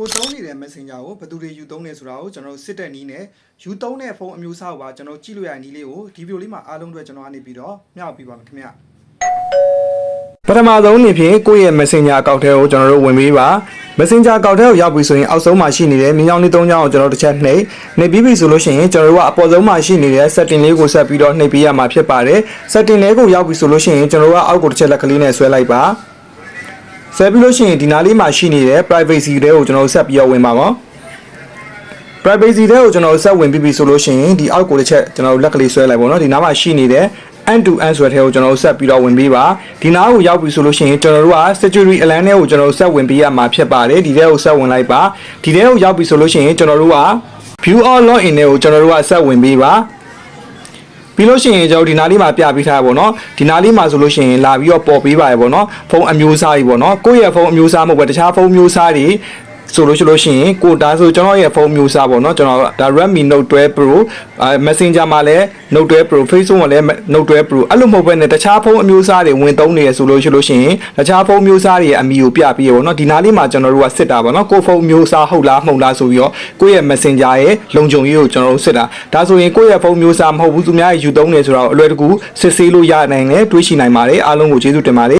ကိုသုံးနေတဲ့ Messenger ကိုဘယ်သူတွေယူသုံးနေဆိုတာကိုကျွန်တော်တို့စစ်တဲ့နီးနဲ့ယူသုံးတဲ့ဖုန်းအမျိုးအစားကိုပါကျွန်တော်ကြည့်လို့ရတဲ့နီးလေးကိုဒီဗီဒီယိုလေးမှာအားလုံးအတွက်ကျွန်တော်အနေပြီးတော့မျှဝေပေးပါမယ်ခင်ဗျပထမဆုံးအနေဖြင့်ကိုယ့်ရဲ့ Messenger အကောင့်ထဲကိုကျွန်တော်တို့ဝင်ပေးပါ Messenger အကောင့်ထဲကိုရောက်ပြီဆိုရင်အောက်ဆုံးမှာရှိနေတဲ့မြင်းချောင်းလေး၃ချောင်းကိုကျွန်တော်တစ်ချက်နှိပ်နှိပ်ပြီးပြီဆိုလို့ရှိရင်ကျွန်တော်တို့ကအပေါ်ဆုံးမှာရှိနေတဲ့ setting လေးကိုဆက်ပြီးတော့နှိပ်ပေးရမှာဖြစ်ပါတယ် setting လေးကိုရောက်ပြီဆိုလို့ရှိရင်ကျွန်တော်တို့ကအောက်ကိုတစ်ချက်လက်ကလေးနဲ့ဆွဲလိုက်ပါ ဆက်ပြီးလို့ရှိရင်ဒီနားလေးမှာရှိနေတဲ့ privacy တွေကိုကျွန်တော်တို့ဆက်ပြီးတော့ဝင်ပါမယ် privacy တွေကိုကျွန်တော်တို့ဆက်ဝင်ပြီးပြီဆိုလို့ရှိရင်ဒီအောက်ကိုတစ်ချက်ကျွန်တော်တို့လက်ကလေးဆွဲလိုက်ပါတော့ဒီနားမှာရှိနေတဲ့ end to end ဆိုတဲ့ထဲကိုကျွန်တော်တို့ဆက်ပြီးတော့ဝင်ပေးပါဒီနားကိုရောက်ပြီဆိုလို့ရှိရင်ကျွန်တော်တို့က security alarm တွေကိုကျွန်တော်တို့ဆက်ဝင်ပေးရမှာဖြစ်ပါတယ်ဒီထဲကိုဆက်ဝင်လိုက်ပါဒီထဲကိုရောက်ပြီဆိုလို့ရှိရင်ကျွန်တော်တို့က view all login တွေကိုကျွန်တော်တို့ကဆက်ဝင်ပေးပါ ပြီးလို့ရှိရင်ကျွန်တော်ဒီနားလေးမှာပြပေးထားပါဘောเนาะဒီနားလေးမှာဆိုလို့ရှိရင်လာပြီးတော့ပေါ်ပေးပါရပေါ့เนาะဖုန်းအမျိုးအစားကြီးပေါ့เนาะကိုယ့်ရဲ့ဖုန်းအမျိုးအစားမဟုတ်ပဲတခြားဖုန်းမျိုးစားတွေ ဆိုလို့ရှိလို့ရှိရင်ကိုဒါဆိုကျွန်တော်ရဲ့ဖုန်းမျိုးစားပေါ့နော်ကျွန်တော်ဒါ Redmi Note 12 Pro Messenger မှာလည်း Note 12 Pro Facebook မှာလည်း Note 12 Pro အဲ့လိုမဟုတ်ဘဲနဲ့တခြားဖုန်းအမျိုးအစားတွေဝင်သုံးနေရဆိုလို့ရှိလို့ရှိရင်တခြားဖုန်းမျိုးစားတွေရဲ့အမီကိုပြပေးရပေါ့နော်ဒီနားလေးမှာကျွန်တော်တို့ကစစ်တာပေါ့နော်ကိုဖုန်းမျိုးစားဟုတ်လားမဟုတ်လားဆိုပြီးတော့ကိုယ့်ရဲ့ Messenger ရဲ့လုံခြုံရေးကိုကျွန်တော်တို့စစ်တာဒါဆိုရင်ကိုယ့်ရဲ့ဖုန်းမျိုးစားမဟုတ်ဘူးသူများရဲ့ယူသုံးနေဆိုတော့အလွယ်တကူစစ်ဆေးလို့ရနိုင်တယ်တွေးရှိနိုင်ပါတယ်အားလုံးကိုကျေးဇူးတင်ပါတယ်